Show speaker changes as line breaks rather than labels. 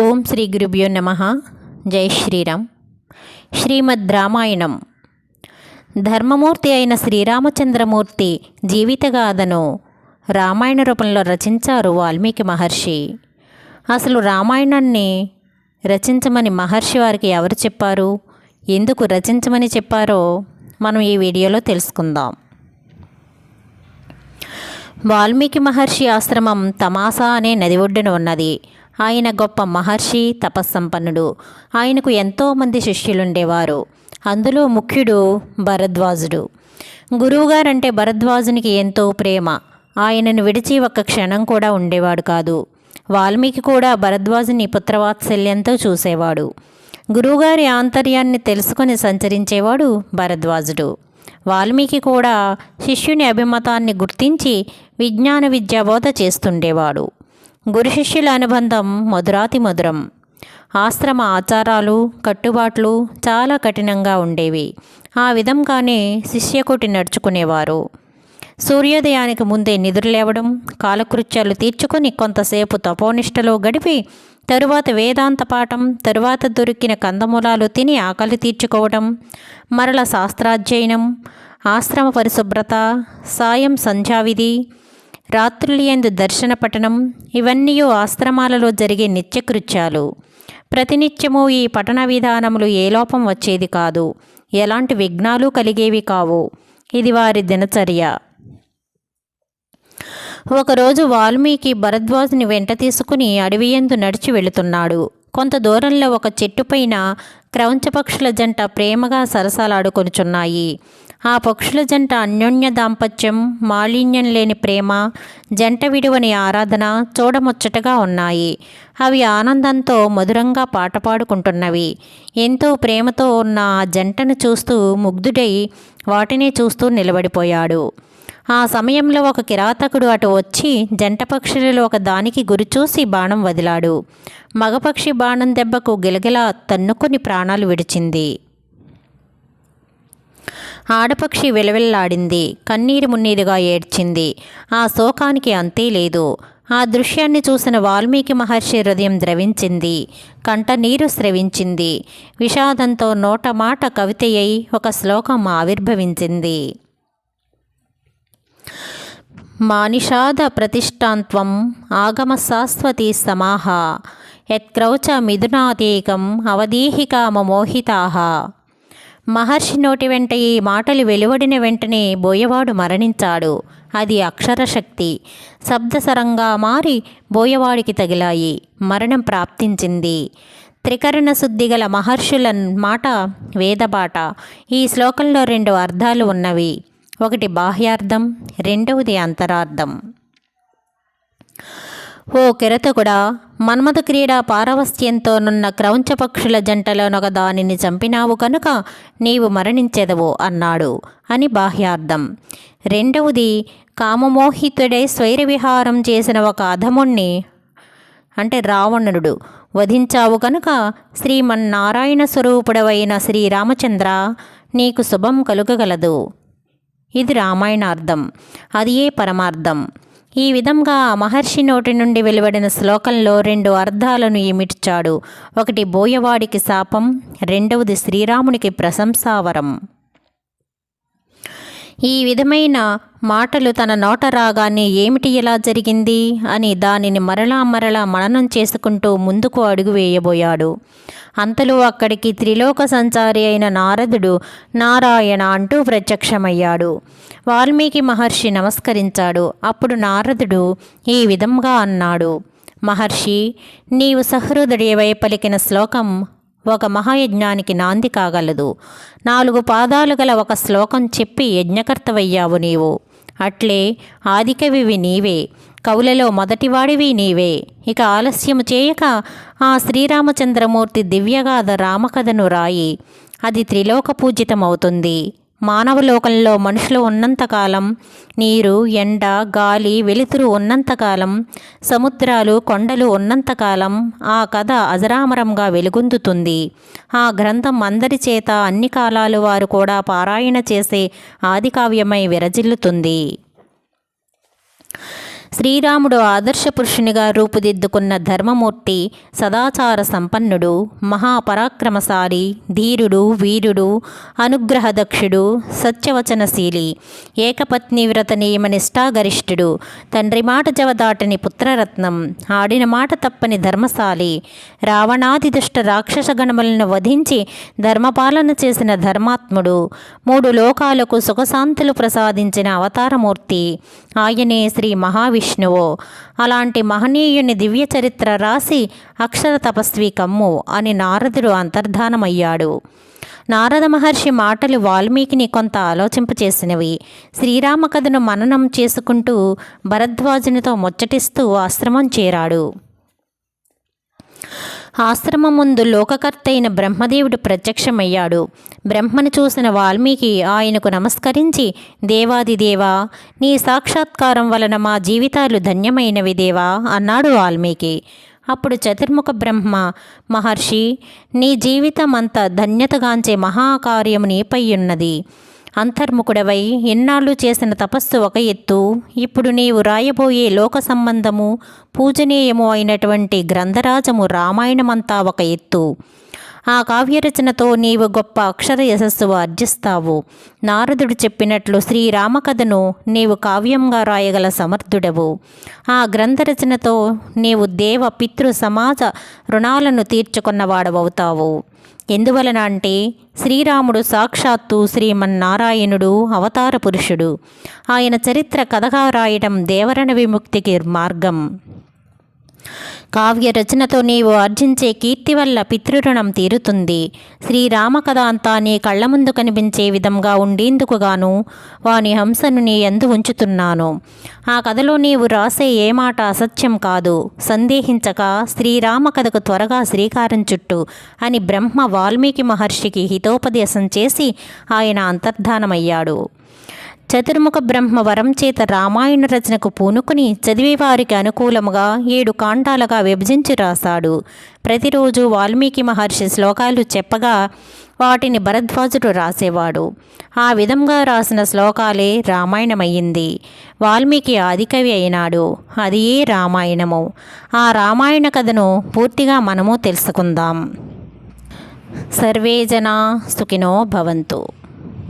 ఓం శ్రీ గురుభ్యో నమ. జై శ్రీరామ్. శ్రీమద్ రామాయణం. ధర్మమూర్తి అయిన శ్రీరామచంద్రమూర్తి జీవితగాథను రామాయణ రూపంలో రచించారు వాల్మీకి మహర్షి. అసలు రామాయణాన్ని రచించమని మహర్షి వారికి ఎవరు చెప్పారు? ఎందుకు రచించమని చెప్పారో మనం ఈ వీడియోలో తెలుసుకుందాం. వాల్మీకి మహర్షి ఆశ్రమం తమాసా అనే నది ఒడ్డున ఉన్నది. ఆయన గొప్ప మహర్షి తపస్సంపన్నుడు. ఆయనకు ఎంతోమంది శిష్యులుండేవారు. అందులో ముఖ్యుడు భరద్వాజుడు. గురువుగారంటే భరద్వాజునికి ఎంతో ప్రేమ. ఆయనను విడిచి ఒక్క క్షణం కూడా ఉండేవాడు కాదు. వాల్మీకి కూడా భరద్వాజుని పుత్రవాత్సల్యంతో చూసేవాడు. గురువుగారి ఆంతర్యాన్ని తెలుసుకొని సంచరించేవాడు భరద్వాజుడు. వాల్మీకి కూడా శిష్యుని అభిమతాన్ని గుర్తించి విజ్ఞాన విద్యాబోధ చేస్తుండేవాడు. గురు శిష్యుల అనుబంధం మధురాతి మధురం. ఆశ్రమ ఆచారాలు కట్టుబాట్లు చాలా కఠినంగా ఉండేవి. ఆ విధంగానే శిష్యకోటి నడుచుకునేవారు. సూర్యోదయానికి ముందే నిద్రలేవడం కాలకృత్యాలు తీర్చుకొని కొంతసేపు తపోనిష్టలో గడిపి తరువాత వేదాంత పాఠం తరువాత దొరికిన కందమూలాలు తిని ఆకలి తీర్చుకోవడం మరల శాస్త్రాధ్యయనం ఆశ్రమ పరిశుభ్రత సాయం సంధ్యావిధి రాత్రులియందు దర్శన పఠనం ఇవన్నీ ఆశ్రమాలలో జరిగే నిత్యకృత్యాలు. ప్రతినిత్యము ఈ పఠన విధానములు ఏ లోపం వచ్చేది కాదు. ఎలాంటి విఘ్నాలు కలిగేవి కావు. ఇది వారి దినచర్య. ఒకరోజు వాల్మీకి భరద్వాజుని వెంట తీసుకుని అడవియందు నడిచి వెళుతున్నాడు. కొంత దూరంలో ఒక చెట్టుపైన క్రౌంచపక్షుల జంట ప్రేమగా సరసాలాడుకొనుచున్నాయి. ఆ పక్షుల జంట అన్యోన్య దాంపత్యం మాలిన్యం లేని ప్రేమ జంట విడువని ఆరాధన చూడముచ్చటగా ఉన్నాయి. అవి ఆనందంతో మధురంగా పాట పాడుకుంటున్నవి. ఎంతో ప్రేమతో ఉన్న ఆ జంటను చూస్తూ ముగ్ధుడై వాటిని చూస్తూ నిలబడిపోయాడు. ఆ సమయంలో ఒక కిరాతకుడు అటు వచ్చి జంట పక్షులలో ఒక దానికి గురిచూసి బాణం వదిలాడు. మగపక్షి బాణం దెబ్బకు గిలగిలా తన్నుకొని ప్రాణాలు విడిచింది. ఆడపక్షి విలవిల్లాడింది. కన్నీరు మున్నీరుగా ఏడ్చింది. ఆ శోకానికి అంతే లేదు. ఆ దృశ్యాన్ని చూసిన వాల్మీకి మహర్షి హృదయం ద్రవించింది. కంట నీరు స్రవించింది. విషాదంతో నోట మాట ఒక శ్లోకం ఆవిర్భవించింది. మానిషాద ప్రతిష్టాంత్వం ఆగమ శాశ్వతి సమాహ యత్క్రౌచ మిథునాతీకం అవధీహికామ మోహితాహ మహర్షి నోటి వెంట ఈ మాటలు వెలువడిన వెంటనే బోయవాడు మరణించాడు. అది అక్షరశక్తి. శబ్దసరంగా మారి బోయవాడికి తగిలాయి. మరణం ప్రాప్తించింది. త్రికరణ శుద్ధి గల మహర్షుల మాట వేదబాట. ఈ శ్లోకంలో రెండు అర్థాలు ఉన్నవి. ఒకటి బాహ్యార్థం రెండవది అంతరార్థం. ఓ కిరతకుడా మన్మథ క్రీడా పారవస్యంతోనున్న క్రౌంచ పక్షుల జంటలోనొక దానిని చంపినావు కనుక నీవు మరణించెదవు అన్నాడు అని బాహ్యార్థం. రెండవది కామమోహితుడై స్వైరవిహారం చేసిన ఒక అధముణ్ణి అంటే రావణుడు వధించావు కనుక శ్రీమన్నారాయణ స్వరూపుడవైన శ్రీరామచంద్ర నీకు శుభం కలుగగలదు. ఇది రామాయణార్థం. అది ఏ పరమార్థం? ఈ విధంగా మహర్షి నోటి నుండి వెలువడిన శ్లోకంలో రెండు అర్థాలను ఇమిడ్చాడు. ఒకటి బోయవాడికి శాపం రెండవది శ్రీరామునికి ప్రశంసావరం. ఈ విధమైన మాటలు తన నోట రాగానే ఏమిటి ఇలా జరిగింది? అని దానిని మరలా మరలా మననం చేసుకుంటూ ముందుకు అడుగు వేయబోయాడు. అంతలో అక్కడికి త్రిలోక సంచారి అయిన నారదుడు నారాయణ అంటూ ప్రత్యక్షమయ్యాడు. వాల్మీకి మహర్షి నమస్కరించాడు. అప్పుడు నారదుడు ఈ విధంగా అన్నాడు. మహర్షి నీవు సహృదయుడవై పలికిన శ్లోకం ఒక మహాయజ్ఞానికి నాంది కాగలదు. నాలుగు పాదాలు గల ఒక శ్లోకం చెప్పి యజ్ఞకర్తవయ్యావు నీవు. అట్లే ఆదికవివి నీవే. కవులలో మొదటివాడివి నీవే. ఇక ఆలస్యము చేయక ఆ శ్రీరామచంద్రమూర్తి దివ్యగాథ రామకథను రాయి. అది త్రిలోక పూజితమవుతుంది మానవలోకంలో మనుషులు ఉన్నంతకాలం నీరు ఎండ గాలి వెలుతురు ఉన్నంతకాలం సముద్రాలు కొండలు ఉన్నంతకాలం ఆ కథ అజరామరంగా వెలుగొందుతుంది. ఆ గ్రంథం అందరి చేత అన్ని కాలాలు వారు కూడా పారాయణ చేసే ఆదికావ్యమై విరజిల్లుతుంది. శ్రీరాముడు ఆదర్శ పురుషునిగా రూపుదిద్దుకున్న ధర్మమూర్తి సదాచార సంపన్నుడు మహాపరాక్రమశాలి ధీరుడు వీరుడు అనుగ్రహదక్షుడు సత్యవచనశీలి ఏకపత్ని వ్రత నియమ నిష్ఠాగరిష్ఠుడు తండ్రి మాట జవదాటని పుత్రరత్నం ఆడిన మాట తప్పని ధర్మశాలి రావణాది దుష్ట రాక్షస గణములను వధించి ధర్మపాలన చేసిన ధర్మాత్ముడు మూడు లోకాలకు సుఖశాంతులు ప్రసాదించిన అవతారమూర్తి. ఆయనే శ్రీ విష్ణువు. అలాంటి మహనీయుని దివ్య చరిత్ర రాసి అక్షర తపస్వి కమ్ము అని నారదుడు అంతర్ధానమయ్యాడు. నారద మహర్షి మాటలు వాల్మీకిని కొంత ఆలోచింపచేసినవి శ్రీరామ కథను మననం చేసుకుంటూ భరద్వాజునితో ముచ్చటిస్తూ ఆశ్రమం చేరాడు. ఆశ్రమం ముందు లోకకర్తైన బ్రహ్మదేవుడు ప్రత్యక్షమయ్యాడు. బ్రహ్మను చూసిన వాల్మీకి ఆయనకు నమస్కరించి దేవాదిదేవా నీ సాక్షాత్కారం వలన మా జీవితాలు ధన్యమైనవి దేవా అన్నాడు వాల్మీకి. అప్పుడు చతుర్ముఖ బ్రహ్మ మహర్షి నీ జీవితం అంత ధన్యతగాంచే మహాకార్యము నీపై ఉన్నది. అంతర్ముఖుడవై ఎన్నాళ్ళు చేసిన తపస్సు ఒక ఎత్తు. ఇప్పుడు నీవు రాయబోయే లోక సంబంధము పూజనీయము అయినటువంటి గ్రంథరాజము రామాయణమంతా ఒక ఎత్తు. ఆ కావ్యరచనతో నీవు గొప్ప అక్షర యశస్సు ఆర్జిస్తావు. నారదుడు చెప్పినట్లు శ్రీరామకథను నీవు కావ్యంగా రాయగల సమర్థుడవు. ఆ గ్రంథరచనతో నీవు దేవ పితృ సమాజ రుణాలను తీర్చుకున్నవాడవవుతావు. ఎందువలన అంటే శ్రీరాముడు సాక్షాత్తు శ్రీమన్నారాయణుడు అవతార పురుషుడు. ఆయన చరిత్ర కథగా రాయడం దేవరణ విముక్తికి మార్గం. కావ్య రచనతో నీవు ఆర్జించే కీర్తి వల్ల పితృరుణం తీరుతుంది. శ్రీరామ కథ అంతా నీ కళ్ళ ముందు కనిపించే విధంగా ఉండేందుకుగాను వాని హంసను నీ ఎందు ఉంచుతున్నాను. ఆ కథలో నీవు రాసే ఏ మాట అసత్యం కాదు. సందేహించక శ్రీరామ కథకు త్వరగా శ్రీకారం చుట్టు అని బ్రహ్మ వాల్మీకి మహర్షికి హితోపదేశం చేసి ఆయన అంతర్ధానమయ్యాడు. చతుర్ముఖ బ్రహ్మ వరం చేత రామాయణ రచనకు పూనుకుని చదివేవారికి అనుకూలముగా ఏడు కాండాలుగా విభజించి రాశాడు. ప్రతిరోజు వాల్మీకి మహర్షి శ్లోకాలు చెప్పగా వాటిని భరద్వాజుడు రాసేవాడు. ఆ విధంగా రాసిన శ్లోకాలే రామాయణమయ్యింది. వాల్మీకి ఆదికవి అయినాడు. అది ఏ రామాయణము? ఆ రామాయణ కథను పూర్తిగా మనము తెలుసుకుందాం. సర్వే జనా సుఖినో భవంతు.